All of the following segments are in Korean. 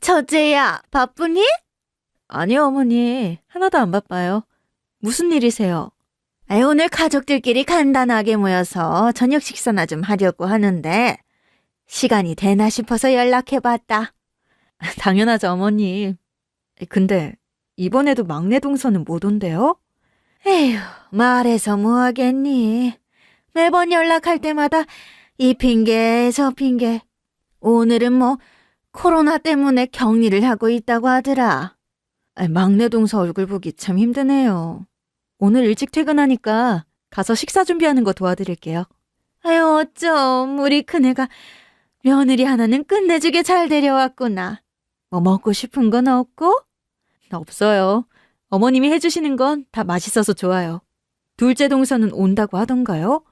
첫째야, 바쁘니? 아니요, 어머니. 하나도 안 바빠요. 무슨 일이세요? 아이, 오늘 가족들끼리 간단하게 모여서 저녁 식사나 좀 하려고 하는데, 시간이 되나 싶어서 연락해봤다. 당연하죠, 어머니. 근데 이번에도 막내 동서는 못 온대요? 에휴, 말해서 뭐하겠니. 매번 연락할 때마다 이 핑계, 저 핑계. 오늘은 뭐, 코로나 때문에 격리를 하고 있다고 하더라. 막내 동서 얼굴 보기 참 힘드네요. 오늘 일찍 퇴근하니까 가서 식사 준비하는 거 도와드릴게요. 아유, 어쩜, 우리 큰애가 며느리 하나는 끝내주게 잘 데려왔구나. 뭐 먹고 싶은 건 없고? 없어요. 어머님이 해주시는 건 다 맛있어서 좋아요. 둘째 동서는 온다고 하던가요?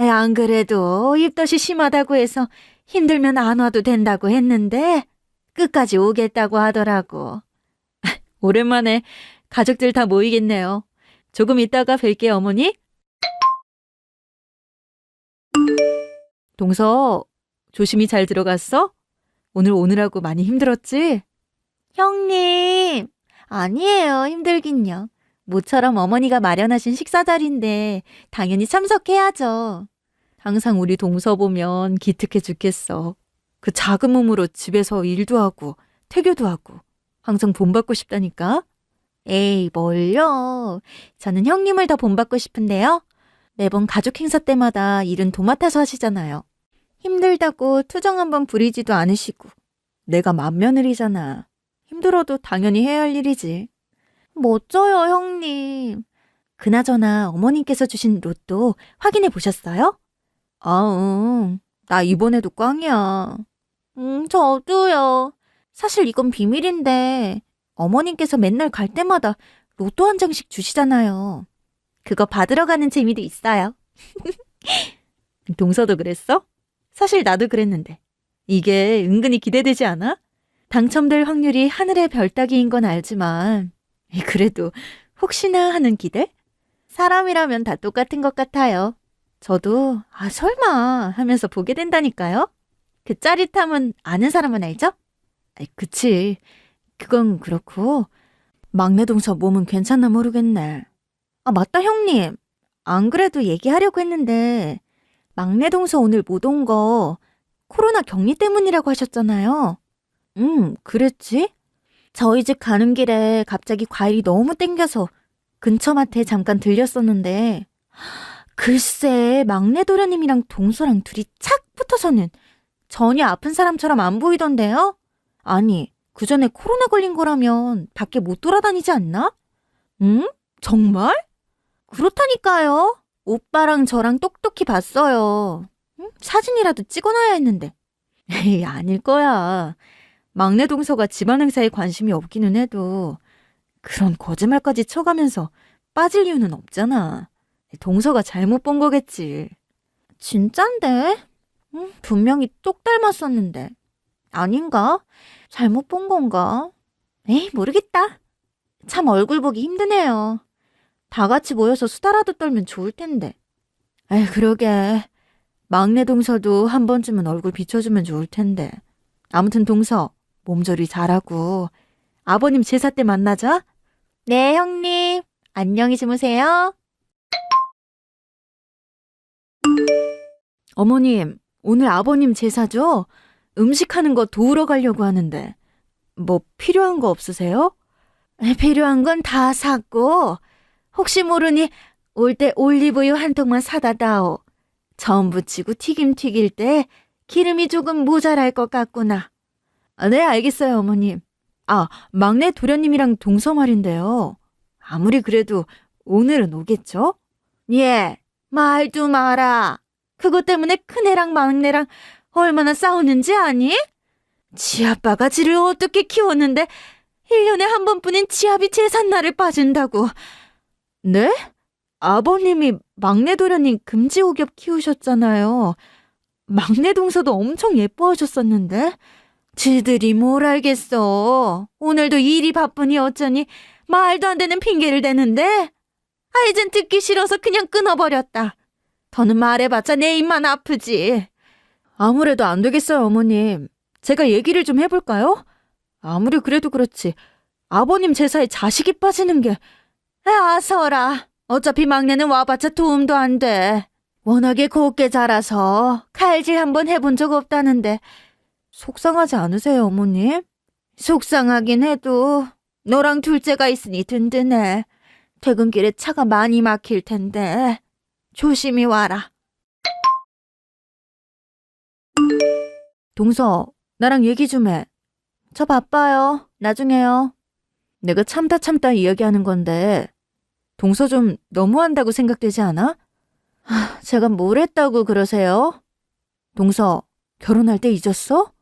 에, 안 그래도 입덧이 심하다고 해서 힘들면 안 와도 된다고 했는데, 끝까지 오겠다고 하더라고. 오랜만에 가족들 다 모이겠네요. 조금 있다가 뵐게요, 어머니. 동서, 조심히 잘 들어갔어? 오늘 오느라고 많이 힘들었지? 형님, 아니에요, 힘들긴요. 모처럼 어머니가 마련하신 식사 자리인데, 당연히 참석해야죠. 항상 우리 동서 보면 기특해 죽겠어. 그 작은 몸으로 집에서 일도 하고, 태교도 하고, 항상 본받고 싶다니까? 에이, 뭘요. 저는 형님을 더 본받고 싶은데요. 매번 가족 행사 때마다 일은 도맡아서 하시잖아요. 힘들다고 투정 한번 부리지도 않으시고. 내가 맏며느리잖아. 힘들어도 당연히 해야 할 일이지. 멋져요, 형님. 그나저나 어머님께서 주신 로또 확인해 보셨어요? 아, 응. 나 이번에도 꽝이야. 음, 저도요. 사실 이건 비밀인데, 어머님께서 맨날 갈 때마다 로또 한 장씩 주시잖아요. 그거 받으러 가는 재미도 있어요. 동서도 그랬어? 사실 나도 그랬는데. 이게 은근히 기대되지 않아? 당첨될 확률이 하늘의 별 따기인 건 알지만, 그래도 혹시나 하는 기대? 사람이라면 다 똑같은 것 같아요. 저도, 아, 설마 하면서 보게 된다니까요. 그 짜릿함은 아는 사람은 알죠? 아이, 그치. 그건 그렇고, 막내 동서 몸은 괜찮나 모르겠네. 아, 맞다, 형님. 안 그래도 얘기하려고 했는데, 막내 동서 오늘 못 온 거 코로나 격리 때문이라고 하셨잖아요. 음, 그랬지? 저희 집 가는 길에 갑자기 과일이 너무 땡겨서 근처 마트에 잠깐 들렸었는데, 글쎄, 막내 도련님이랑 동서랑 둘이 착 붙어서는 전혀 아픈 사람처럼 안 보이던데요? 아니, 그 전에 코로나 걸린 거라면 밖에 못 돌아다니지 않나? 응? 정말? 그렇다니까요. 오빠랑 저랑 똑똑히 봤어요. 응? 사진이라도 찍어놔야 했는데. 에이, 아닐 거야. 막내 동서가 집안 행사에 관심이 없기는 해도 그런 거짓말까지 쳐가면서 빠질 이유는 없잖아. 동서가 잘못 본 거겠지. 진짠데? 응, 분명히 똑 닮았었는데. 아닌가? 잘못 본 건가? 에이, 모르겠다. 참 얼굴 보기 힘드네요. 다 같이 모여서 수다라도 떨면 좋을 텐데. 에이, 그러게. 막내 동서도 한 번쯤은 얼굴 비춰주면 좋을 텐데. 아무튼 동서, 몸조리 잘하고. 아버님 제사 때 만나자. 네, 형님. 안녕히 주무세요. 어머님, 오늘 아버님 제사죠? 음식하는 거 도우러 가려고 하는데. 뭐 필요한 거 없으세요? 필요한 건 다 샀고, 혹시 모르니 올 때 올리브유 한 통만 사다 다오. 전 부치고 튀김 튀길 때 기름이 조금 모자랄 것 같구나. 아, 네, 알겠어요, 어머님. 아, 막내 도련님이랑 동서 말인데요. 아무리 그래도 오늘은 오겠죠? 예, 말도 마라. 그것 때문에 큰애랑 막내랑 얼마나 싸우는지 아니? 지 아빠가 지를 어떻게 키웠는데 1년에 한 번뿐인 지아비 제삿날을 빠진다고. 네? 아버님이 막내 도련님 금지옥엽 키우셨잖아요. 막내 동서도 엄청 예뻐하셨었는데. 지들이 뭘 알겠어. 오늘도 일이 바쁘니 어쩌니 말도 안 되는 핑계를 대는데. 아, 이젠 듣기 싫어서 그냥 끊어버렸다. 더는 말해봤자 내 입만 아프지. 아무래도 안 되겠어요, 어머님. 제가 얘기를 좀 해볼까요? 아무리 그래도 그렇지. 아버님 제사에 자식이 빠지는 게. 아서라. 어차피 막내는 와봤자 도움도 안 돼. 워낙에 곱게 자라서 칼질 한번 해본 적 없다는데. 속상하지 않으세요, 어머님? 속상하긴 해도 너랑 둘째가 있으니 든든해. 퇴근길에 차가 많이 막힐 텐데. 조심히 와라. 동서, 나랑 얘기 좀 해. 저 바빠요. 나중에요. 내가 참다 참다 이야기하는 건데, 동서 좀 너무한다고 생각되지 않아? 하, 제가 뭘 했다고 그러세요? 동서, 결혼할 때 잊었어?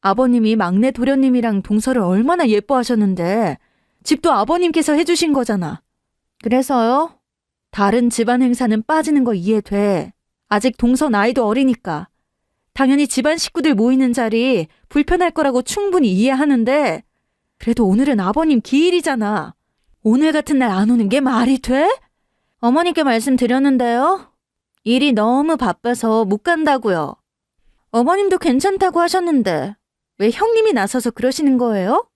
아버님이 막내 도련님이랑 동서를 얼마나 예뻐하셨는데, 집도 아버님께서 해주신 거잖아. 그래서요? 다른 집안 행사는 빠지는 거 이해돼. 아직 동서 나이도 어리니까. 당연히 집안 식구들 모이는 자리 불편할 거라고 충분히 이해하는데, 그래도 오늘은 아버님 기일이잖아. 오늘 같은 날 안 오는 게 말이 돼? 어머니께 말씀드렸는데요. 일이 너무 바빠서 못 간다고요. 어머님도 괜찮다고 하셨는데, 왜 형님이 나서서 그러시는 거예요?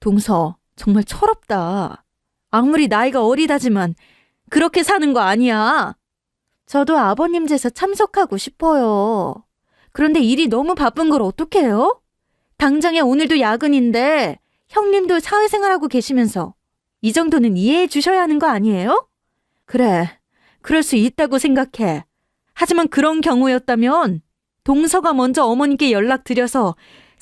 동서, 정말 철없다. 아무리 나이가 어리다지만, 그렇게 사는 거 아니야. 저도 아버님 제사 참석하고 싶어요. 그런데 일이 너무 바쁜 걸 어떡해요? 당장에 오늘도 야근인데 형님도 사회생활하고 계시면서 이 정도는 이해해 주셔야 하는 거 아니에요? 그래, 그럴 수 있다고 생각해. 하지만 그런 경우였다면 동서가 먼저 어머님께 연락드려서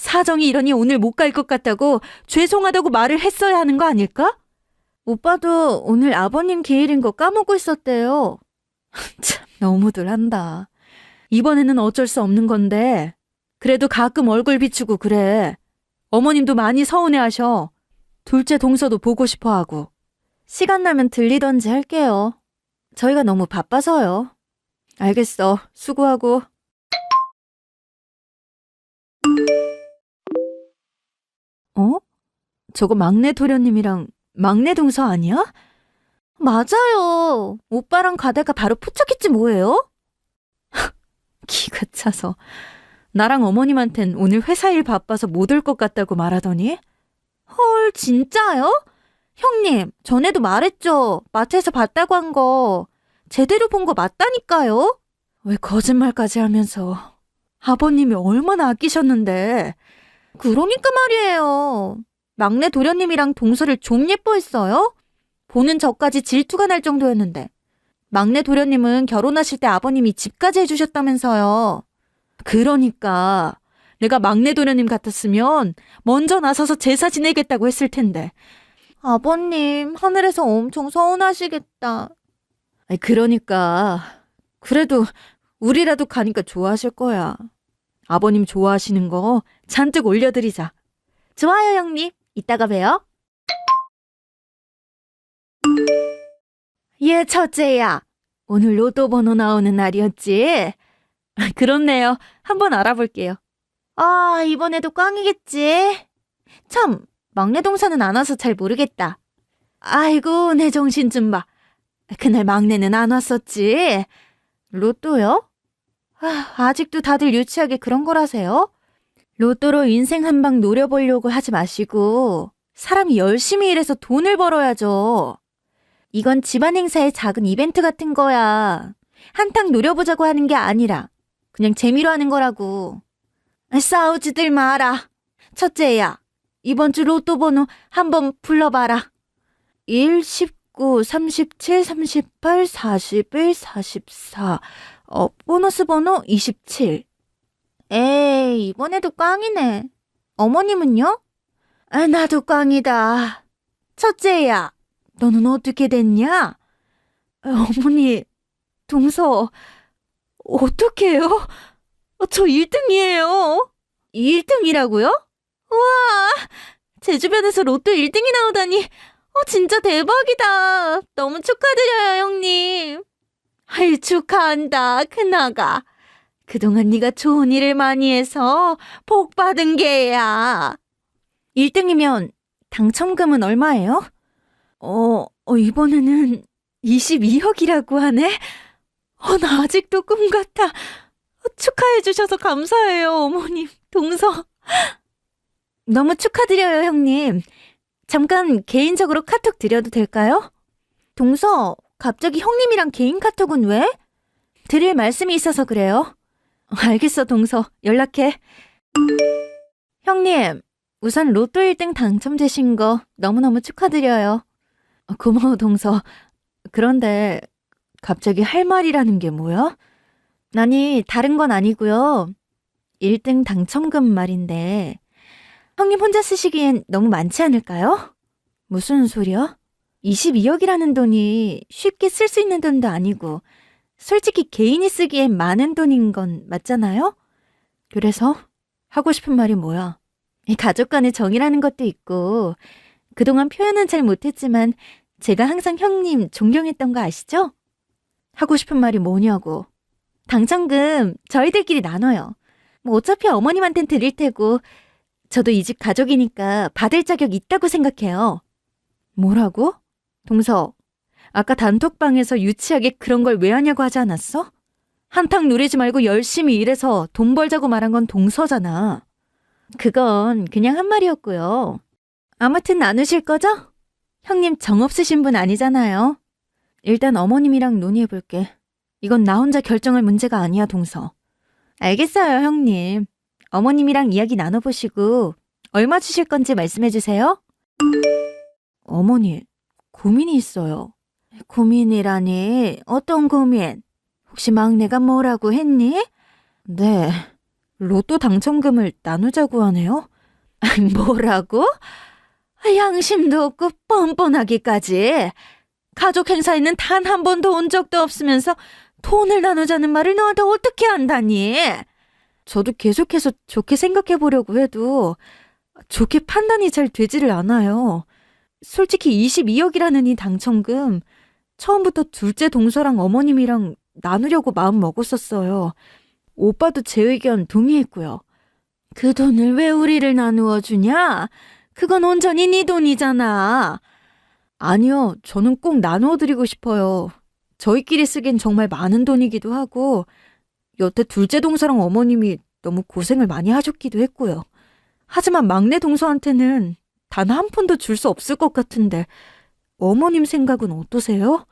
사정이 이러니 오늘 못 갈 것 같다고 죄송하다고 말을 했어야 하는 거 아닐까? 오빠도 오늘 아버님 기일인 거 까먹고 있었대요. 참, 너무들 한다. 이번에는 어쩔 수 없는 건데, 그래도 가끔 얼굴 비추고 그래. 어머님도 많이 서운해 하셔. 둘째 동서도 보고 싶어 하고. 시간 나면 들리던지 할게요. 저희가 너무 바빠서요. 알겠어. 수고하고. 어? 저거 막내 도련님이랑 막내 동서 아니야? 맞아요. 오빠랑 가다가 바로 포착했지 뭐예요? 기가 차서 나랑 어머님한텐 오늘 회사 일 바빠서 못 올 것 같다고 말하더니 헐 진짜요? 형님 전에도 말했죠. 마트에서 봤다고 한 거 제대로 본 거 맞다니까요. 왜 거짓말까지 하면서 아버님이 얼마나 아끼셨는데 그러니까 말이에요. 막내 도련님이랑 동서를 좀 예뻐했어요? 보는 저까지 질투가 날 정도였는데. 막내 도련님은 결혼하실 때 아버님이 집까지 해주셨다면서요. 그러니까 내가 막내 도련님 같았으면 먼저 나서서 제사 지내겠다고 했을 텐데. 아버님 하늘에서 엄청 서운하시겠다. 그러니까 그래도 우리라도 가니까 좋아하실 거야. 아버님 좋아하시는 거 잔뜩 올려드리자. 좋아요 형님. 이따가 봬요. 예, 첫째야. 오늘 로또 번호 나오는 날이었지? 그렇네요. 한번 알아볼게요. 아, 이번에도 꽝이겠지? 참, 막내 동사는 안 와서 잘 모르겠다. 아이고, 내 정신 좀 봐. 그날 막내는 안 왔었지? 로또요? 아, 아직도 다들 유치하게 그런 거라세요? 로또로 인생 한 방 노려보려고 하지 마시고, 사람이 열심히 일해서 돈을 벌어야죠. 이건 집안 행사의 작은 이벤트 같은 거야. 한탕 노려보자고 하는 게 아니라 그냥 재미로 하는 거라고. 싸우지들 마라. 첫째야, 이번 주 로또 번호 한번 불러봐라. 1, 19, 37, 38, 41, 44. 어, 보너스 번호 27. 에이, 이번에도 꽝이네. 어머님은요? 아, 나도 꽝이다. 첫째야, 너는 어떻게 됐냐? 아, 어머니, 동서, 어떡해요? 저 1등이에요. 1등이라고요? 우와, 제 주변에서 로또 1등이 나오다니, 어, 진짜 대박이다. 너무 축하드려요, 형님. 아이, 축하한다, 큰아가. 그동안 네가 좋은 일을 많이 해서 복 받은 게야. 1등이면 당첨금은 얼마예요? 어, 어, 이번에는 22억이라고 하네? 어, 나 아직도 꿈 같아. 어, 축하해 주셔서 감사해요, 어머님, 동서. 너무 축하드려요, 형님. 잠깐 개인적으로 카톡 드려도 될까요? 동서, 갑자기 형님이랑 개인 카톡은 왜? 드릴 말씀이 있어서 그래요. 알겠어, 동서. 연락해. 형님, 우선 로또 1등 당첨되신 거 너무너무 축하드려요. 어, 고마워, 동서. 그런데 갑자기 할 말이라는 게 뭐야? 아니, 다른 건 아니고요. 1등 당첨금 말인데 형님 혼자 쓰시기엔 너무 많지 않을까요? 무슨 소리야? 22억이라는 돈이 쉽게 쓸 수 있는 돈도 아니고 솔직히 개인이 쓰기엔 많은 돈인 건 맞잖아요? 그래서 하고 싶은 말이 뭐야? 이 가족 간의 정이라는 것도 있고 그동안 표현은 잘 못했지만 제가 항상 형님 존경했던 거 아시죠? 하고 싶은 말이 뭐냐고. 당첨금 저희들끼리 나눠요. 뭐 어차피 어머님한텐 드릴 테고 저도 이 집 가족이니까 받을 자격 있다고 생각해요. 뭐라고? 동서, 아까 단톡방에서 유치하게 그런 걸 왜 하냐고 하지 않았어? 한탕 누리지 말고 열심히 일해서 돈 벌자고 말한 건 동서잖아. 그건 그냥 한 말이었고요. 아무튼 나누실 거죠? 형님 정 없으신 분 아니잖아요. 일단 어머님이랑 논의해볼게. 이건 나 혼자 결정할 문제가 아니야, 동서. 알겠어요, 형님. 어머님이랑 이야기 나눠보시고 얼마 주실 건지 말씀해주세요. 어머니, 고민이 있어요. 고민이라니, 어떤 고민? 혹시 막내가 뭐라고 했니? 네, 로또 당첨금을 나누자고 하네요. 뭐라고? 양심도 없고 뻔뻔하기까지. 가족 행사에는 단 한 번도 온 적도 없으면서 돈을 나누자는 말을 너한테 어떻게 한다니? 저도 계속해서 좋게 생각해 보려고 해도 좋게 판단이 잘 되지를 않아요. 솔직히 22억이라는 이 당첨금 처음부터 둘째 동서랑 어머님이랑 나누려고 마음 먹었었어요. 오빠도 제 의견 동의했고요. 그 돈을 왜 우리를 나누어 주냐? 그건 온전히 네 돈이잖아. 아니요, 저는 꼭 나누어 드리고 싶어요. 저희끼리 쓰기엔 정말 많은 돈이기도 하고, 여태 둘째 동서랑 어머님이 너무 고생을 많이 하셨기도 했고요. 하지만 막내 동서한테는 단 한 푼도 줄 수 없을 것 같은데, 어머님 생각은 어떠세요?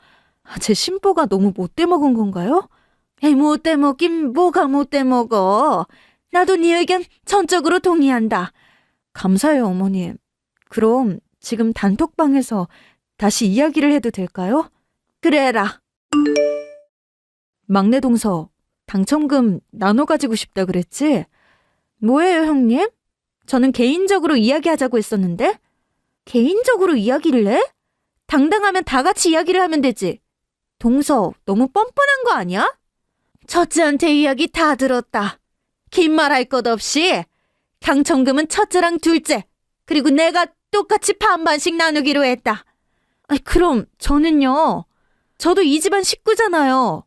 아, 제 심보가 너무 못돼 먹은 건가요? 에이, 못돼 먹긴 뭐가 못돼 먹어. 나도 네 의견 전적으로 동의한다. 감사해요, 어머님. 그럼 지금 단톡방에서 다시 이야기를 해도 될까요? 그래라. 막내 동서, 당첨금 나눠 가지고 싶다 그랬지? 뭐예요, 형님? 저는 개인적으로 이야기하자고 했었는데? 개인적으로 이야기를 해? 당당하면 다 같이 이야기를 하면 되지. 동서, 너무 뻔뻔한 거 아니야? 첫째한테 이야기 다 들었다. 긴 말 할 것 없이 당첨금은 첫째랑 둘째, 그리고 내가 똑같이 반반씩 나누기로 했다. 아이, 그럼 저는요. 저도 이 집안 식구잖아요.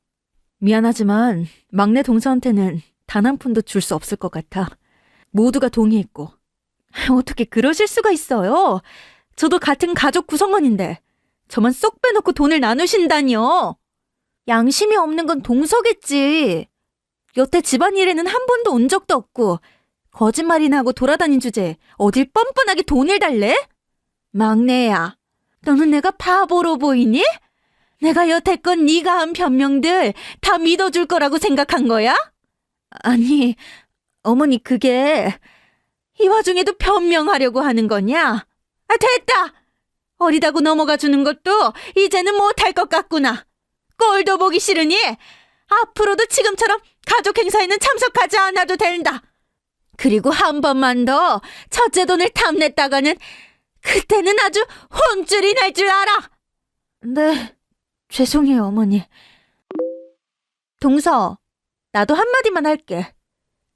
미안하지만 막내 동서한테는 단 한 푼도 줄 수 없을 것 같아. 모두가 동의했고. 어떻게 그러실 수가 있어요? 저도 같은 가족 구성원인데 저만 쏙 빼놓고 돈을 나누신다니요. 양심이 없는 건 동서겠지. 여태 집안일에는 한 번도 온 적도 없고 거짓말이나 하고 돌아다닌 주제에 어딜 뻔뻔하게 돈을 달래? 막내야, 너는 내가 바보로 보이니? 내가 여태껏 네가 한 변명들 다 믿어줄 거라고 생각한 거야? 아니, 어머니 그게 이 와중에도 변명하려고 하는 거냐? 아, 됐다! 어리다고 넘어가 주는 것도 이제는 못할 것 같구나. 꼴도 보기 싫으니 앞으로도 지금처럼 가족 행사에는 참석하지 않아도 된다. 그리고 한 번만 더 첫째 돈을 탐냈다가는 그때는 아주 혼쭐이 날 줄 알아. 네, 죄송해요, 어머니. 동서, 나도 한마디만 할게.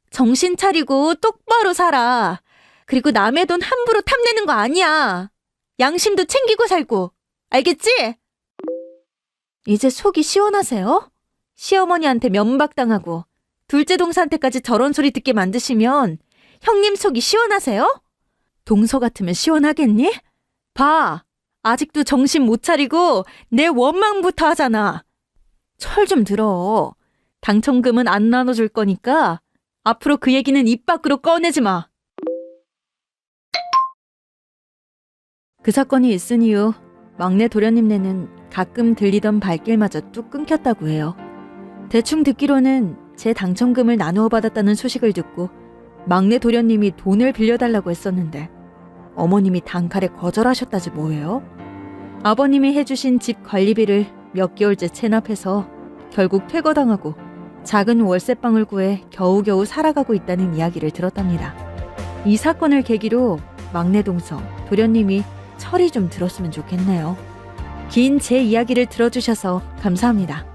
정신 차리고 똑바로 살아. 그리고 남의 돈 함부로 탐내는 거 아니야. 양심도 챙기고 살고. 알겠지? 이제 속이 시원하세요? 시어머니한테 면박당하고 둘째 동사한테까지 저런 소리 듣게 만드시면 형님 속이 시원하세요? 동서 같으면 시원하겠니? 봐. 아직도 정신 못 차리고 내 원망부터 하잖아. 철 좀 들어. 당첨금은 안 나눠줄 거니까 앞으로 그 얘기는 입 밖으로 꺼내지 마. 그 사건이 있은 이후 막내 도련님네는 가끔 들리던 발길마저 뚝 끊겼다고 해요. 대충 듣기로는 제 당첨금을 나누어 받았다는 소식을 듣고 막내 도련님이 돈을 빌려달라고 했었는데 어머님이 단칼에 거절하셨다지 뭐예요? 아버님이 해주신 집 관리비를 몇 개월째 체납해서 결국 퇴거당하고 작은 월세방을 구해 겨우겨우 살아가고 있다는 이야기를 들었답니다. 이 사건을 계기로 막내 동성 도련님이 철이 좀 들었으면 좋겠네요. 긴 제 이야기를 들어주셔서 감사합니다.